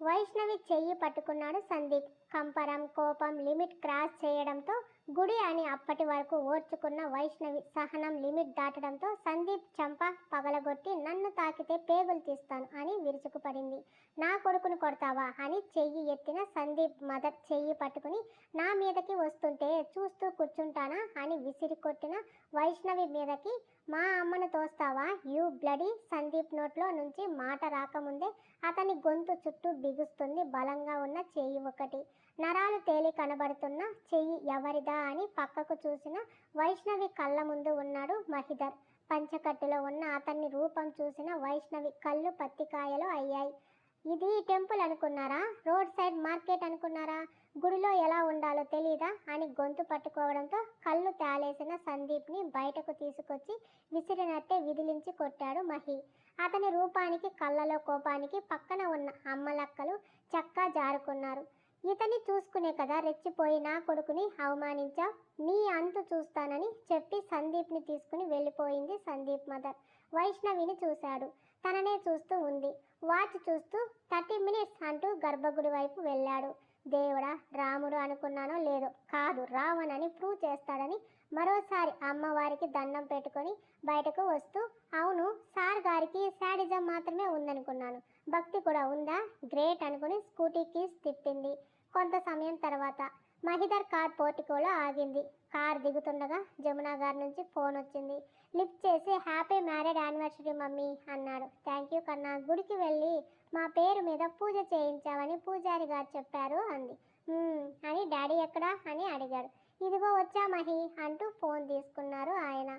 వైష్ణవి చెయ్యి పట్టుకున్నాడు సందీప్. కంపరం కోపం లిమిట్ క్రాస్ చేయడంతో గుడి అని అప్పటి వరకు ఓర్చుకున్న వైష్ణవి సహనం లిమిట్ దాటడంతో సందీప్ చంప పగలగొట్టి నన్ను తాకితే పేగులు తీస్తాను అని విరుచుకుపడింది. నా కొడుకును కొడతావా అని చెయ్యి ఎత్తిన సందీప్ మదర్ చెయ్యి పట్టుకుని నా మీదకి వస్తుంటే చూస్తూ కూర్చుంటానా అని విసిరి కొట్టిన వైష్ణవి మీదకి మా అమ్మను తోస్తావా? యూ బ్లడీ సందీప్ నోట్లో నుంచి మాట రాకముందే అతని గొంతు చుట్టూ బిగుస్తుంది. బలంగా ఉన్న చెయ్యి ఒకటి. నరాలు తేలి కనబడుతున్న చెయ్యి ఎవరిదా అని పక్కకు చూసిన వైష్ణవి కళ్ళ ముందు ఉన్నాడు మహిధర్. పంచకట్టులో ఉన్న అతన్ని రూపం చూసిన వైష్ణవి కళ్ళు పత్తికాయలు అయ్యాయి. ఇది టెంపుల్ అనుకున్నారా? రోడ్ సైడ్ మార్కెట్ అనుకున్నారా? గుడిలో ఎలా ఉండాలో తెలీదా? అని గొంతు పట్టుకోవడంతో కళ్ళు తేలేసిన సందీప్ని బయటకు తీసుకొచ్చి విసిరినట్టే విదిలించి కొట్టాడు మహి. అతని రూపానికి కళ్ళలో కోపానికి పక్కన ఉన్న అమ్మలక్కలు చక్కా జారుకున్నారు. ఇతని చూసుకునే కదా రెచ్చిపోయి నా కొడుకుని అవమానించావు? నీ అంతు చూస్తానని చెప్పి సందీప్ని తీసుకుని వెళ్ళిపోయింది సందీప్ మదర్. వైష్ణవిని చూశాడు. తననే చూస్తూ ఉంది. వాచ్ చూస్తూ థర్టీ మినిట్స్ అంటూ గర్భగుడి వైపు వెళ్ళాడు. దేవుడా రాముడు అనుకున్నానో లేదో? కాదు రావణని ప్రూవ్ చేస్తాడని మరోసారి అమ్మవారికి దండం పెట్టుకొని బయటకు వస్తూ అవును సార్ గారికి శాడిజం మాత్రమే ఉందనుకున్నాను. భక్తి కూడా ఉందా? గ్రేట్ అనుకుని స్కూటీ కీస్ తిప్పింది. కొంత సమయం తర్వాత మహిదర్ కార్ పోర్టికోలో ఆగింది. కార్ దిగుతుండగా జమునా గారి నుంచి ఫోన్ వచ్చింది. లిఫ్ట్ చేసి హ్యాపీ మ్యారేడ్ యానివర్సరీ మమ్మీ అన్నాడు. థ్యాంక్ యూ కన్నా గుడికి వెళ్ళి మా పేరు మీద పూజ చేయించావని పూజారి గారు చెప్పారు అంది. అని డాడీ ఎక్కడా? అని అడిగాడు. ఇదిగో వచ్చా మహి అంటూ ఫోన్ తీసుకున్నారు ఆయన.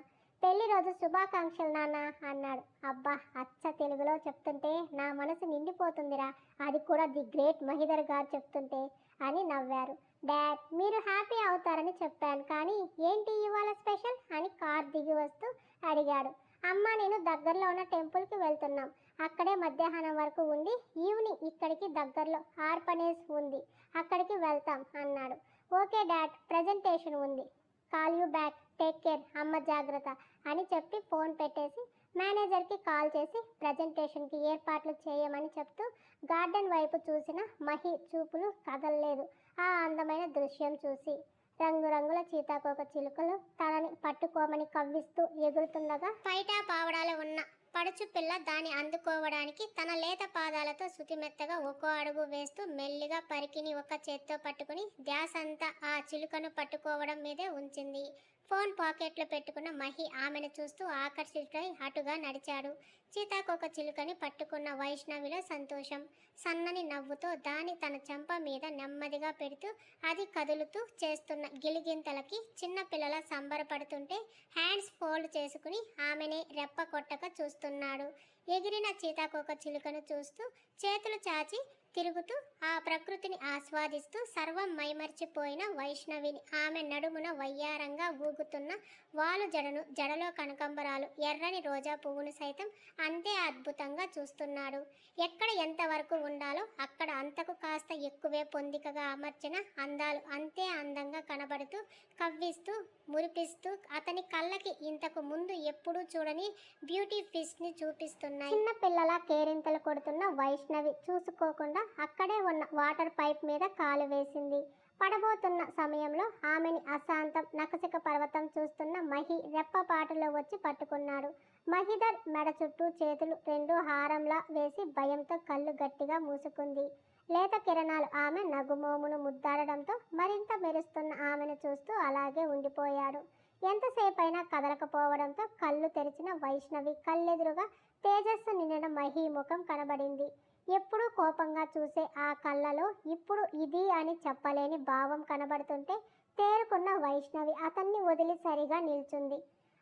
పెళ్ళి రోజు శుభాకాంక్షలు నాన్న అన్నాడు. అబ్బా అచ్చ తెలుగులో చెప్తుంటే నా మనసు నిండిపోతుందిరా. అది కూడా ది గ్రేట్ మహిదర్ గారు చెప్తుంటే. అని నవ్వారు. డాడ్ మీరు హ్యాపీ అవుతారని చెప్పాను. కానీ ఏంటి ఇవాళ స్పెషల్? అని కార్ దిగి వస్తూ అడిగాడు. అమ్మ నేను దగ్గరలో ఉన్న టెంపుల్కి వెళ్తున్నాం. అక్కడే మధ్యాహ్నం వరకు ఉండి ఈవినింగ్ ఇక్కడికి దగ్గరలో ఆర్పనేజ్ ఉంది. అక్కడికి వెళ్తాం అన్నాడు. ఓకే డాడ్ ప్రజెంటేషన్ ఉంది. Call you back. Take care. అమ్మ జాగ్రత్త అని చెప్పి ఫోన్ పెట్టేసి మేనేజర్కి కాల్ చేసి ప్రజెంటేషన్కి ఏర్పాట్లు చేయమని చెప్తూ గార్డెన్ వైపు చూసిన మహి చూపులు కదలలేదు. ఆ అందమైన దృశ్యం చూసి రంగురంగుల చీతాకోక చిలుకలు తనని పట్టుకోమని కవ్విస్తూ ఎగురుతుండగా పైటా పావడాలు ఉన్న పడుచు పిల్ల దాన్ని అందుకోవడానికి తన లేత పాదాలతో శుతిమెత్తగా ఒక్కో అడుగు వేస్తూ మెల్లిగా పరికిని ఒక చేత్తో పట్టుకుని ధ్యాసంతా ఆ చిలుకను పట్టుకోవడం మీదే ఉంచింది. ఫోన్ పాకెట్లో పెట్టుకున్న మహి ఆమెను చూస్తూ ఆకర్షితుడై అటుగా నడిచాడు. సీతాకోక చిలుకని పట్టుకున్న వైష్ణవిలో సంతోషం. సన్నని నవ్వుతో దాని తన చెంప మీద నెమ్మదిగా పెడుతూ అది కదులుతూ చేస్తున్న గిలిగింతలకి చిన్నపిల్లల సంబరపడుతుంటే హ్యాండ్స్ ఫోల్డ్ చేసుకుని ఆమెనే రెప్ప కొట్టక చూస్తున్నాడు. ఎగిరిన సీతాకోక చిలుకను చూస్తూ చేతులు చాచి తిరుగుతూ ఆ ప్రకృతిని ఆస్వాదిస్తూ సర్వం మైమర్చిపోయిన వైష్ణవిని. ఆమె నడుమున వయ్యారంగా ఊగుతున్న వాలు జడను జడలో కనకంబరాలు ఎర్రని రోజా పువ్వును సైతం అంతే అద్భుతంగా చూస్తున్నాడు. ఎక్కడ ఎంతవరకు ఉండాలో అక్కడ అంతకు కాస్త ఎక్కువే పొందికగా అమర్చిన అందాలు అంతే అందంగా కనబడుతూ కవ్విస్తూ మురిపిస్తూ అతని కళ్ళకి ఇంతకు ముందు ఎప్పుడూ చూడని బ్యూటీ ఫిష్ని చూపిస్తున్నాయి. చిన్న పిల్లల కేరింతలు కొడుతున్న వైష్ణవి చూసుకోకుండా అక్కడే ఉన్న వాటర్ పైప్ మీద కాలు వేసింది. పడబోతున్న సమయంలో ఆమెని అశాంతం నకసిక పర్వతం చూస్తున్న మహి రెప్పపాటులో వచ్చి పట్టుకున్నాడు. మహిధర్ మెడ చుట్టూ చేతులు రెండు హారంలా వేసి భయంతో కళ్ళు గట్టిగా మూసుకుంది. లేత కిరణాలు ఆమె నగుమోమును ముద్దాడడంతో మరింత మెరుస్తున్న ఆమెను చూస్తూ అలాగే ఉండిపోయాడు. ఎంతసేపైనా కదలకపోవడంతో కళ్ళు తెరిచిన వైష్ణవి కళ్ళెదురుగా తేజస్సు నిండిన మహి ముఖం కనబడింది. ఎప్పుడూ కోపంగా చూసే ఆ కళ్ళలో ఇప్పుడు ఇది అని చెప్పలేని భావం కనబడుతుంటే తేరుకున్న వైష్ణవి అతన్ని వదిలి సరిగా నిల్చుంది.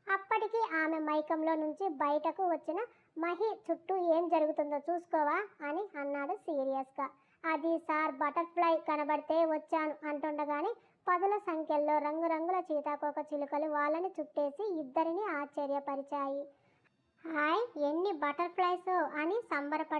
అప్పటికి ఆమె మైకంలో నుంచి బయటకు వచ్చిన మహి చుట్టూ ఏం జరుగుతుందో చూసుకోవా అని అన్నాడు సీరియస్గా. అది సార్ బటర్ఫ్లై కనబడితే వచ్చాను అంటుండగానే పదుల సంఖ్యల్లో రంగురంగుల చీతాకోక చిలుకలు వాళ్ళని చుట్టేసి ఇద్దరిని ఆశ్చర్యపరిచాయి. హాయ్ ఎన్ని బటర్ఫ్లైస్ అని సంబరపడి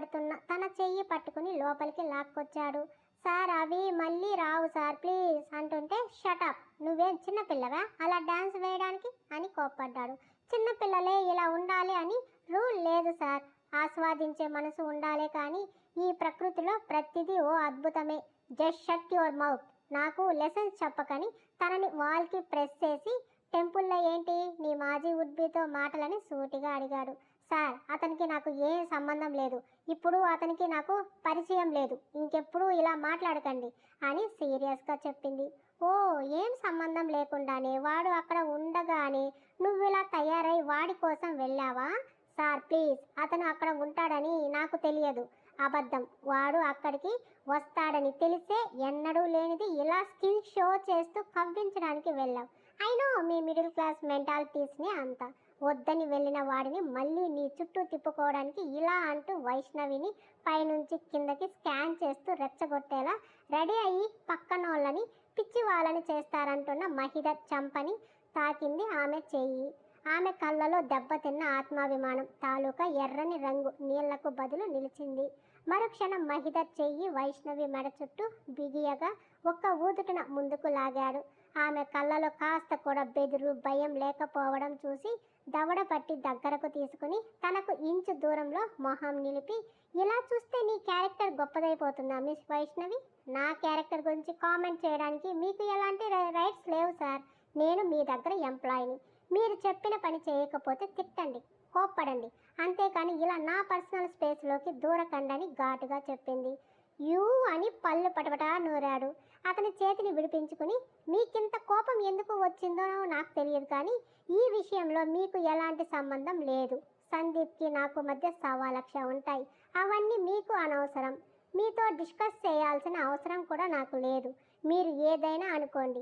చెయ్యి పట్టుకుని లోపలికి లాక్కొచ్చాడు. సార్ అవి మళ్ళీ రావు సార్ ప్లీజ్ అంటుంటే షటప్ నువ్వేం చిన్నపిల్లవా అలా డాన్స్ వేయడానికి? అని కోప్పడ్డాడు. చిన్నపిల్లలే ఇలా ఉండాలి అని రూల్ లేదు సార్. ఆస్వాదించే మనసు ఉండాలే కానీ ఈ ప్రకృతిలో ప్రతిదీ ఓ అద్భుతమే. Just shut your mouth. నాకు లెసన్స్ చెప్పకని తనని వాల్కి ప్రెస్ చేసి టెంపుల్లో ఏంటి? నీ మాజీ ఉడ్బీతో మాటలని సూటిగా అడిగాడు. సార్ అతనికి నాకు ఏ సంబంధం లేదు. ఇప్పుడు అతనికి నాకు పరిచయం లేదు. ఇంకెప్పుడు ఇలా మాట్లాడకండి అని సీరియస్గా చెప్పింది. ఓ ఏం సంబంధం లేకుండానే వాడు అక్కడ ఉండగానే నువ్వు ఇలా తయారై వాడి కోసం వెళ్ళావా? సార్ ప్లీజ్ అతను అక్కడ ఉంటాడని నాకు తెలియదు. అబద్ధం. వాడు అక్కడికి వస్తాడని తెలిసే ఎన్నడూ లేనిది ఇలా స్కిల్ షో చేస్తూ కవ్వించడానికి వెళ్ళాం. అయినో మీ మిడిల్ క్లాస్ మెంటాలిటీస్ని అంతా. వద్దని వెళ్ళిన వాడిని మళ్ళీ నీ చుట్టూ తిప్పుకోవడానికి ఇలా అంటూ వైష్ణవిని పైనుంచి కిందకి స్కాన్ చేస్తూ రెచ్చగొట్టేలా రెడీ అయ్యి పక్కన వాళ్ళని పిచ్చి వాళ్ళని చేస్తారంటున్న మహిద చంపని తాకింది ఆమె చెయ్యి. ఆమె కళ్ళలో దెబ్బతిన్న ఆత్మాభిమానం తాలూకా ఎర్రని రంగు నీళ్ళకు బదులు నిలిచింది. మరుక్షణం మహిద చెయ్యి వైష్ణవి మెడ చుట్టూ బిగియగా ఒక్క ఊదుటున ముందుకు లాగాడు. ఆమె కళ్ళలో కాస్త కూడా బెదురు భయం లేకపోవడం చూసి దవడ పట్టి దగ్గరకు తీసుకుని తనకు ఇంచు దూరంలో మొహం నిలిపి ఇలా చూస్తే నీ క్యారెక్టర్ గొప్పదైపోతుందా మిస్ వైష్ణవి? నా క్యారెక్టర్ గురించి కామెంట్ చేయడానికి మీకు ఎలాంటి రైట్స్ లేవు సార్. నేను మీ దగ్గర ఎంప్లాయీని. మీరు చెప్పిన పని చేయకపోతే తిట్టండి కోప్పడండి. అంతేకాని ఇలా నా పర్సనల్ స్పేస్లోకి దూరకండని ఘాటుగా చెప్పింది. యూ అని పళ్ళు పటపటా నూరాడు. అతని చేతిని విడిపించుకుని మీకింత కోపం ఎందుకు వచ్చిందో నాకు తెలియదు కానీ ఈ విషయంలో మీకు ఎలాంటి సంబంధం లేదు. సందీప్కి నాకు మధ్య సవాలక్ష ఉంటాయి. అవన్నీ మీకు అనవసరం. మీతో డిస్కస్ చేయాల్సిన అవసరం కూడా నాకు లేదు. మీరు ఏదైనా అనుకోండి.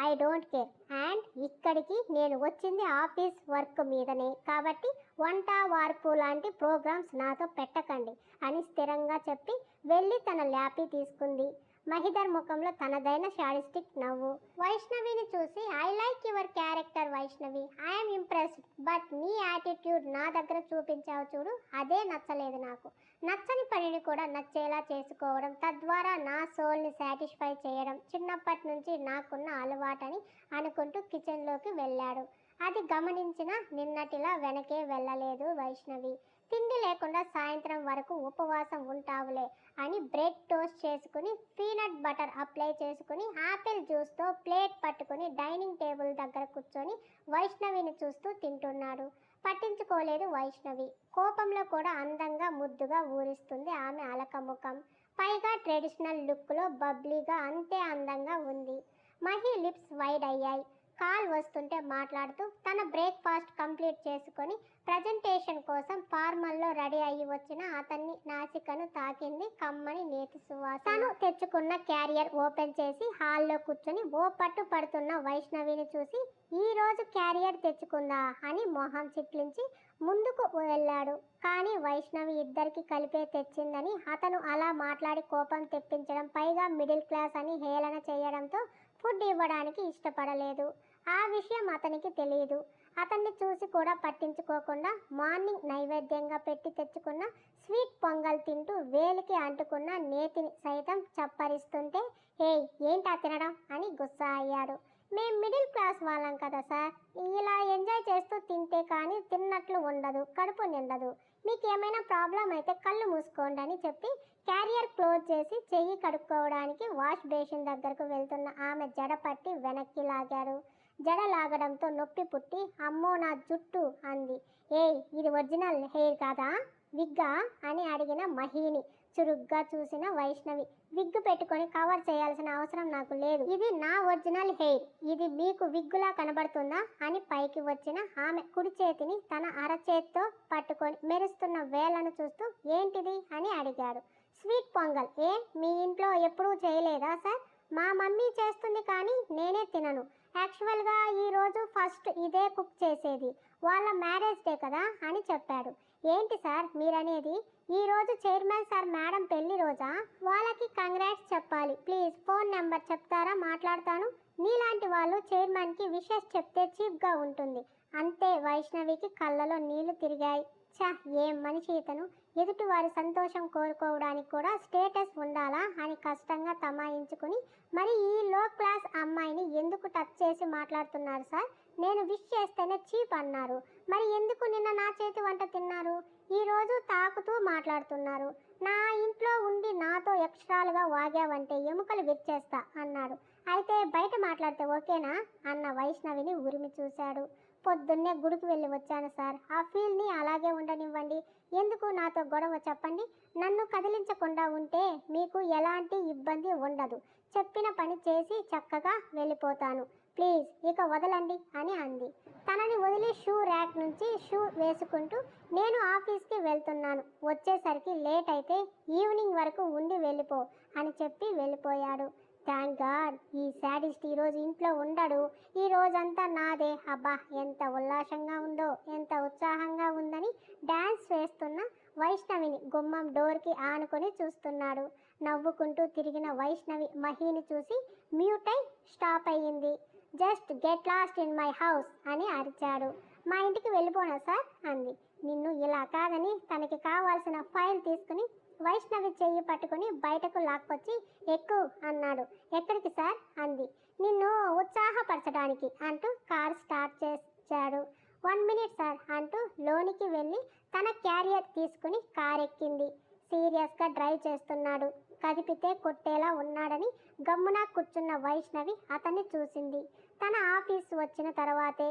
I don't care. అండ్ ఇక్కడికి నేను వచ్చింది ఆఫీస్ వర్క్ మీదనే. కాబట్టి వంట వార్పు లాంటి ప్రోగ్రామ్స్ నాతో పెట్టకండి అని స్థిరంగా చెప్పి వెళ్ళి తన ల్యాపీ తీసుకుంది. మహిదర్ ముఖంలో తనదైన షాడిస్టిక్ నవ్వు. వైష్ణవిని చూసి I like your character Vaishnavi. I'm impressed but నీ యాటిట్యూడ్ నా దగ్గర చూపించావు చూడు అదే నచ్చలేదు నాకు. నచ్చని పనిని కూడా నచ్చేలా చేసుకోవడం తద్వారా నా సోల్ని సాటిస్ఫై చేయడం చిన్నప్పటి నుంచి నాకున్న అలవాటని అనుకుంటూ కిచెన్లోకి వెళ్ళాడు. అది గమనించిన నిన్నటిలా వెనకే వెళ్ళలేదు వైష్ణవి. తిండి లేకుండా సాయంత్రం వరకు ఉపవాసం ఉంటావులే అని బ్రెడ్ టోస్ట్ చేసుకుని పీనట్ బటర్ అప్లై చేసుకుని ఆపిల్ జ్యూస్తో ప్లేట్ పట్టుకుని డైనింగ్ టేబుల్ దగ్గర కూర్చొని వైష్ణవిని చూస్తూ తింటున్నాడు. పట్టించుకోలేదు వైష్ణవి. కోపంలో కూడా అందంగా ముద్దుగా ఊరిస్తుంది ఆమె అలకముఖం పైగా ట్రెడిషనల్ లుక్లో బబ్లీగా అంతే అందంగా ఉంది. మహి లిప్స్ వైడ్ అయ్యాయి. కాల్ వస్తుంటే మాట్లాడుతూ తన బ్రేక్ఫాస్ట్ కంప్లీట్ చేసుకొని ప్రజెంటేషన్ కోసం ఫార్మల్లో రెడీ అయ్యి వచ్చిన అతన్ని నాసికను తాకింది కమ్మని నేతి సువాస తను తెచ్చుకున్న క్యారియర్ ఓపెన్ చేసి హాల్లో కూర్చొని ఓ పట్టు పడుతున్న వైష్ణవిని చూసి ఈ రోజు క్యారియర్ తెచ్చుకుందా? అని మొహం చిట్లించి ముందుకు వెళ్ళాడు. కానీ వైష్ణవి ఇద్దరికి కలిపే తెచ్చిందని అతను అలా మాట్లాడి కోపం తెప్పించడం పైగా మిడిల్ క్లాస్ అని హేళన చేయడంతో ఫుడ్ ఇవ్వడానికి ఇష్టపడలేదు. ఆ విషయం అతనికి తెలియదు అతన్ని చూసి కూడా పట్టించుకోకుండా మార్నింగ్ నైవేద్యంగా పెట్టి తెచ్చుకున్న స్వీట్ పొంగల్ తింటూ వేలికి అంటుకున్న నేతిని సైతం చప్పరిస్తుంటే హే ఏంటా తినడం? అని గుస్సా అయ్యాడు. మేం మిడిల్ క్లాస్ వాళ్ళం కదా సార్. ఇలా ఎంజాయ్ చేస్తూ తింటే కానీ తిన్నట్లు ఉండదు కడుపు నిండదు. మీకు ఏమైనా ప్రాబ్లం అయితే కళ్ళు మూసుకోండి అని చెప్పి క్యారియర్ క్లోజ్ చేసి చెయ్యి కడుక్కోవడానికి వాష్ బేసిన్ దగ్గరకు వెళ్తున్న ఆమె జడ పట్టి వెనక్కి లాగారు. జడ లాగడంతో నొప్పి పుట్టి అమ్మో నా జుట్టు అంది. ఏయ్ ఇది ఒరిజినల్ హెయిర్ కాదా? విగ్గా అని అడిగిన మహిని చురుగ్గా చూసిన వైష్ణవి. విగ్గు పెట్టుకొని కవర్ చేయాల్సిన అవసరం నాకు లేదు. ఇది నా ఒరిజినల్ హెయిర్. ఇది మీకు విగ్గులా కనబడుతుందా అని పైకి వచ్చిన ఆమె కుడి చేతిని తన అరచేత్తో పట్టుకొని మెరుస్తున్న వేలను చూస్తూ ఏంటిది అని అడిగాడు. స్వీట్ పొంగల్. ఏ? మీ ఇంట్లో ఎప్పుడూ చేయలేదా సార్? మా మమ్మీ చేస్తుంది కానీ నేనే తినను. యాక్చువల్గా ఈరోజు ఫస్ట్ ఇదే కుక్ చేసేది. వాళ్ళ మ్యారేజ్ డే కదా అని చెప్పాడు. ఏంటి సార్ మీరనేది? ఈరోజు చైర్మన్ సార్ మేడం పెళ్ళి రోజా? వాళ్ళకి కంగ్రాట్స్ చెప్పాలి. ప్లీజ్ ఫోన్ నెంబర్ చెప్తారా? మాట్లాడతాను. నీలాంటి వాళ్ళు చైర్మన్కి విషెస్ చెప్తే చీప్గా ఉంటుంది. అంతే వైష్ణవికి కళ్ళలో నీళ్ళు తిరిగాయి. ఛ ఏం మనిషి ఇతను? ఎదుటి వారి సంతోషం కోరుకోవడానికి కూడా స్టేటస్ ఉండాలా అని కష్టంగా తమాయించుకుని మరి ఈ లో క్లాస్ అమ్మాయిని ఎందుకు టచ్ చేసి మాట్లాడుతున్నారు సార్? నేను విష్ చేస్తేనే చీప్ అన్నారు. మరి ఎందుకు నిన్న నా చేతి వంట తిన్నారు? ఈరోజు తాకుతూ మాట్లాడుతున్నారు. నా ఇంట్లో ఉండి నాతో ఎక్స్ట్రాలుగా వాగావంటే ఎముకలు విరిచేస్తా అన్నాడు అయితే బయట మాట్లాడితే ఓకేనా? అన్న వైష్ణవిని ఉరిమి చూశాడు. పొద్దున్నే గుడికి వెళ్ళి వచ్చాను సార్. ఆ ఫీల్ని అలాగే ఉండనివ్వండి. ఎందుకు నాతో గొడవ చెప్పండి? నన్ను కదిలించకుండా ఉంటే మీకు ఎలాంటి ఇబ్బంది ఉండదు. చెప్పిన పని చేసి చక్కగా వెళ్ళిపోతాను. ప్లీజ్ ఇక వదలండి అని అంది. తనని వదిలి షూ ర్యాక్ నుంచి షూ వేసుకుంటూ నేను ఆఫీస్కి వెళ్తున్నాను. వచ్చేసరికి లేట్ అయితే ఈవినింగ్ వరకు ఉండి వెళ్ళిపో అని చెప్పి వెళ్ళిపోయాడు. థ్యాంక్ గాడ్ ఈ శాడిస్ట్ ఈరోజు ఇంట్లో ఉండడు. ఈ రోజంతా నాదే. అబ్బా ఎంత ఉల్లాసంగా ఉందో ఎంత ఉత్సాహంగా ఉందని డ్యాన్స్ వేస్తున్న వైష్ణవిని గుమ్మం డోర్కి ఆనుకొని చూస్తున్నాడు. నవ్వుకుంటూ తిరిగిన వైష్ణవి మహిని చూసి మ్యూట్ అయి స్టాప్ అయ్యింది. Just get lost in my house అని అరిచాడు. మా ఇంటికి వెళ్ళిపోనా సార్? అంది. నిన్ను ఇలా కాదని తనకి కావాల్సిన ఫైల్ తీసుకుని వైష్ణవి చెయ్యి పట్టుకుని బయటకు లాక్కొచ్చి ఎక్కు అన్నాడు. ఎక్కడికి సార్? అంది. నిన్ను ఉత్సాహపరచడానికి అంటూ కార్ స్టార్ట్ చేశాడు. వన్ మినిట్ సార్ అంటూ లోనికి వెళ్ళి తన క్యారియర్ తీసుకుని కార్ ఎక్కింది. సీరియస్గా డ్రైవ్ చేస్తున్నాడు. కదిపితే కొట్టేలా ఉన్నాడని గమ్మున కూర్చున్న వైష్ణవి అతన్ని చూసింది. తన ఆఫీస్ వచ్చిన తర్వాతే.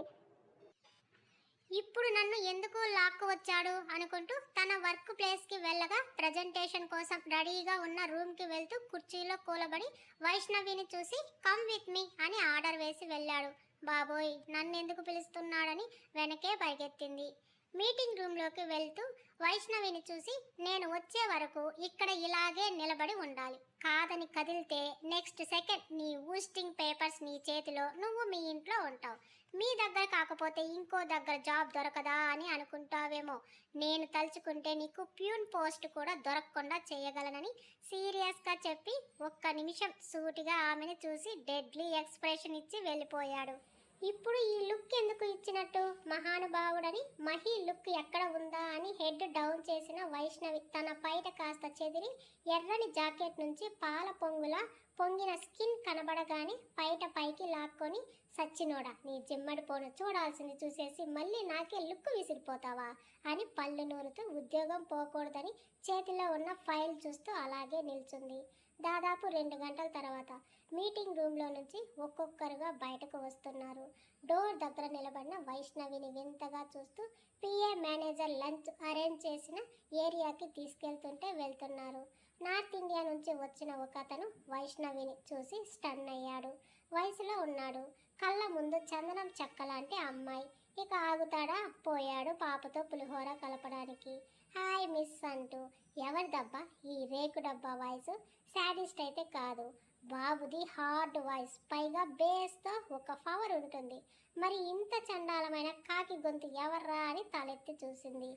ఇప్పుడు నన్ను ఎందుకు లాక్కు వచ్చాడు అనుకుంటూ తన వర్క్ ప్లేస్కి వెళ్ళగా ప్రజెంటేషన్ కోసం రెడీగా ఉన్న రూమ్కి వెళ్తూ కుర్చీలో కూలబడి వైష్ణవిని చూసి కమ్ విత్ మీ అని ఆర్డర్ వేసి వెళ్ళాడు. బాబోయ్ నన్ను ఎందుకు పిలుస్తున్నాడని వెనకే పరిగెత్తింది. మీటింగ్ రూమ్లోకి వెళ్తూ వైష్ణవిని చూసి నేను వచ్చే వరకు ఇక్కడ ఇలాగే నిలబడి ఉండాలి. కాదని కదిలితే నెక్స్ట్ సెకండ్ నీ ఊస్టింగ్ పేపర్స్ నీ చేతిలో నువ్వు మీ ఇంట్లో ఉంటావు. మీ దగ్గర కాకపోతే ఇంకో దగ్గర జాబ్ దొరకదా అని అనుకుంటావేమో. నేను తలుచుకుంటే నీకు ప్యూన్ పోస్ట్ కూడా దొరకకుండా చేయగలనని సీరియస్గా చెప్పి ఒక్క నిమిషం సూటిగా ఆమెను చూసి డెడ్లీ ఎక్స్ప్రెషన్ ఇచ్చి వెళ్ళిపోయాడు. ఇప్పుడు ఈ లుక్ ఎందుకు ఇచ్చినట్టు? మహానుభావుడని మహి లుక్ ఎక్కడ ఉందా అని హెడ్ డౌన్ చేసిన వైష్ణవి తన పైట కాస్త చెదిరి ఎర్రని జాకెట్ నుంచి పాల పొంగుల పొంగిన స్కిన్ కనబడగానే పైట పైకి లాక్కొని సచ్చినోడా నీ జిమ్మడి పోను చూడాల్సింది చూసేసి మళ్ళీ నాకే లుక్ విసిరిపోతావా? అని పళ్ళు నూరుతూ ఉద్యోగం పోకూడదని చేతిలో ఉన్న ఫైల్ చూస్తూ అలాగే నిల్చుంది. దాదాపు రెండు గంటల తర్వాత మీటింగ్ రూమ్లో నుంచి ఒక్కొక్కరుగా బయటకు వస్తున్నారు. డోర్ దగ్గర నిలబడిన వైష్ణవిని వింతగా చూస్తూ పిఏ మేనేజర్ లంచ్ అరేంజ్ చేసిన ఏరియాకి తీసుకెళ్తుంటే వెళ్తున్నారు. నార్త్ ఇండియా నుంచి వచ్చిన ఒక అతను వైష్ణవిని చూసి స్టన్ అయ్యాడు. వయసులో ఉన్నాడు. కళ్ళ ముందు చందనం చెక్క లాంటి అమ్మాయి. ఇక ఆగుతాడా? పోయాడు పాపతో పులిహోర కలపడానికి. హాయ్ మిస్ అంటూ ఎవరి డబ్బా? ఈ రేకు డబ్బా వాయిస్ శాడిస్ట్ అయితే కాదు. బాబుది హార్డ్ వాయిస్ పైగా బేస్తో ఒక పవర్ ఉంటుంది. మరి ఇంత చండాలమైన కాకి గొంతు ఎవర్రా అని తలెత్తి చూసింది.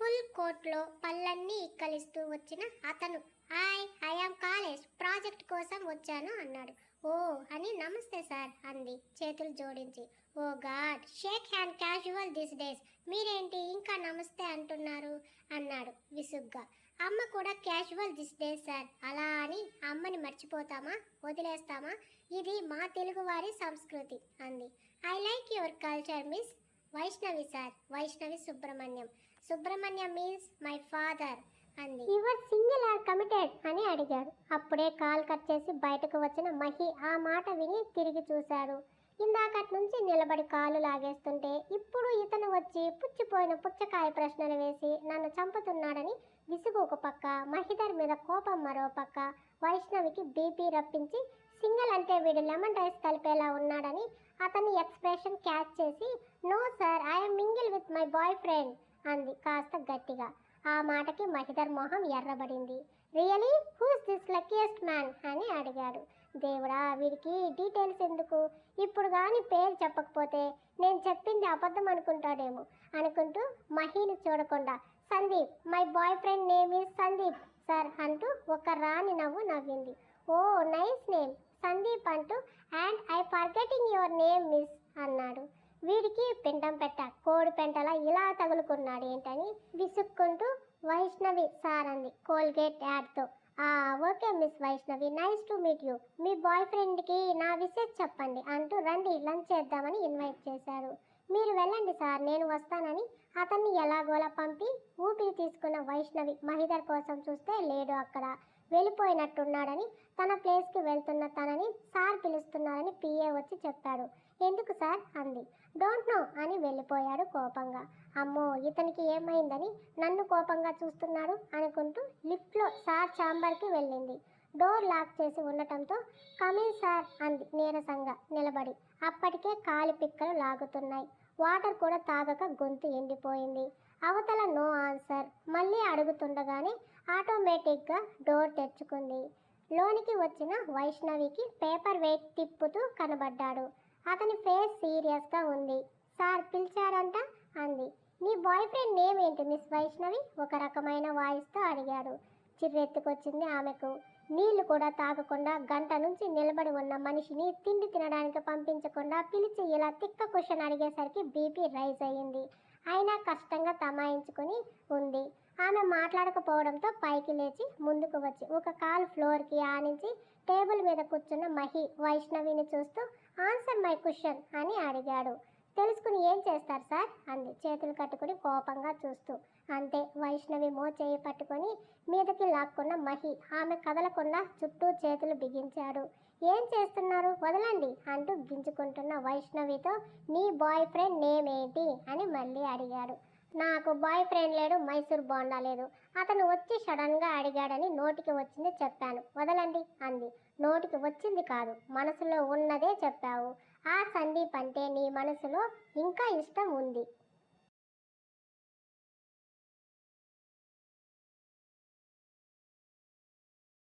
ఫుల్ కోట్లో పళ్ళన్నీ ఇక్కలిస్తూ వచ్చిన అతను హాయ్ ఐఆమ్ కాలేజ్ ప్రాజెక్ట్ కోసం వచ్చాను అన్నాడు. ఓ అని నమస్తే సార్ అంది చేతులు జోడించి. ఓ god shake hand casual this days మీరేంటి ఇంకా నమస్తే అంటున్నారు? అన్నాడు విసుగ్గా. అమ్మ కూడా క్యాజువల్ దిస్ డే సార్. అలా అని అమ్మని మర్చిపోతామా? వదిలేస్తామా? ఇది మా తెలుగువారి సంస్కృతి అంది. I like your culture miss Vaishnavi sir. Vaishnavi Subrahmanyam. Subrahmanyam means my father అంది. యువర్ సింగిల్ ఆర్ కమిటెడ్ అని అడిగాడు. అప్పుడే కాల్ కట్ చేసి బయటకు వచ్చిన మహి ఆ మాట విని తిరిగి చూశాడు. ఇందాకటి నుంచి నిలబడి కాలు లాగేస్తుంటే ఇప్పుడు ఇతను వచ్చి పుచ్చిపోయిన పుచ్చకాయ ప్రశ్నలు వేసి నన్ను చంపుతున్నాడని విసుగు ఒక పక్క మహిదర్ మీద కోపం మరో పక్క వైష్ణవికి బీపీ రప్పించి సింగిల్ అంటే వీడు లెమన్ రైస్ కలిపేలా ఉన్నాడని అతని ఎక్స్ప్రెషన్ క్యాచ్ చేసి no sir I'm mingle with my boy friend అంది కాస్త గట్టిగా. ఆ మాటకి మహిదర్ మొహం ఎర్రబడింది. Really? Who's this luckiest man? అని అడిగాడు. దేవుడా వీడికి డీటెయిల్స్ ఎందుకు? ఇప్పుడు కానీ పేరు చెప్పకపోతే నేను చెప్పింది అబద్ధం అనుకుంటాడేమో అనుకుంటూ మహిని చూడకుండా Sandeep my boy friend name is Sandeep sir అంటూ ఒక రాణి నవ్వు నవ్వింది. ఓ నైస్ నేమ్ సందీప్ అంటూ and I forgetting your name miss అన్నాడు. వీడికి పిండం పెట్ట కోడి పెంటలా ఇలా తగులుకున్నాడు ఏంటని విసుక్కుంటూ వైష్ణవి సార్ అంది Colgate యాడ్తో. Okay miss Vaishnavi. Nice to meet you me bye ఫ్రెండ్కి నా విషెస్ చెప్పండి అంటూ రండి లంచ్ చేద్దామని ఇన్వైట్ చేశారు. మీరు వెళ్ళండి సార్ నేను వస్తానని అతన్ని ఎలాగోలా పంపి ఊపిరి తీసుకున్న వైష్ణవి మహిదర్ కోసం చూస్తే లేడు అక్కడ. వెళ్ళిపోయినట్టున్నాడని తన ప్లేస్కి వెళ్తున్న తనని సార్ పిలుస్తున్నారని పిఏ వచ్చి చెప్పాడు. ఎందుకు సార్? అంది. డోంట్ నో అని వెళ్ళిపోయాడు కోపంగా. అమ్మో ఇతనికి ఏమైందని నన్ను కోపంగా చూస్తున్నాడు అనుకుంటూ లిఫ్ట్లో సార్ ఛాంబర్కి వెళ్ళింది. డోర్ లాక్ చేసి ఉండటంతో కమిన్ సార్ అంది నీరసంగా నిలబడి. అప్పటికే కాలి పిక్కలు లాగుతున్నాయి. వాటర్ కూడా తాగక గొంతు ఎండిపోయింది. అవతల నో ఆన్సర్. మళ్ళీ అడుగుతుండగానే ఆటోమేటిక్గా డోర్ తెరుచుకుంది. లోనికి వచ్చిన వైష్ణవికి పేపర్ వెయిట్ తిప్పుతూ కనబడ్డాడు. అతని ఫేస్ సీరియస్గా ఉంది. సార్ పిలిచారంట? అంది. నీ బాయ్ ఫ్రెండ్ నేమ్ ఏంటి మిస్ వైష్ణవి ఒక రకమైన వాయిస్తో అడిగాడు. చిర్రెత్తుకొచ్చింది ఆమెకు. నీళ్ళు కూడా తాగకుండా గంట నుంచి నిలబడి ఉన్న మనిషిని తిండి తినడానికి పంపించకుండా పిలిచి ఇలా తిక్క క్వశ్చన్ అడిగేసరికి బీపీ రైజ్ అయ్యింది. అయినా కష్టంగా తమాయించుకొని ఉంది. ఆమె మాట్లాడకపోవడంతో పైకి లేచి ముందుకు వచ్చి ఒక కాల్ ఫ్లోర్కి ఆనించి టేబుల్ మీద కూర్చున్న మహి వైష్ణవిని చూస్తూ ఆన్సర్ మై క్వశ్చన్ అని అడిగాడు. తెలుసుకుని ఏం చేస్తారు సార్? అంది. చేతులు కట్టుకుని కోపంగా చూస్తూ. అంతే వైష్ణవి మో చేయి పట్టుకొని మీదకి లాక్కున్న మహి ఆమె కదలకుండా చుట్టూ చేతులు బిగించాడు. ఏం చేస్తున్నారు? వదలండి అంటూ గింజుకుంటున్న వైష్ణవితో నీ బాయ్ ఫ్రెండ్ నేమ్ ఏంటి అని మళ్ళీ అడిగాడు. నాకు బాయ్ ఫ్రెండ్ లేడు మైసూర్ బోండా లేదు. అతను వచ్చి సడన్గా అడిగాడని నోటికి వచ్చింది చెప్పాను. వదలండి అంది. నోటికి వచ్చింది కాదు మనసులో ఉన్నదే చెప్పావు. ఆ సందీప్ అంటే నీ మనసులో ఇంకా ఇష్టం ఉంది.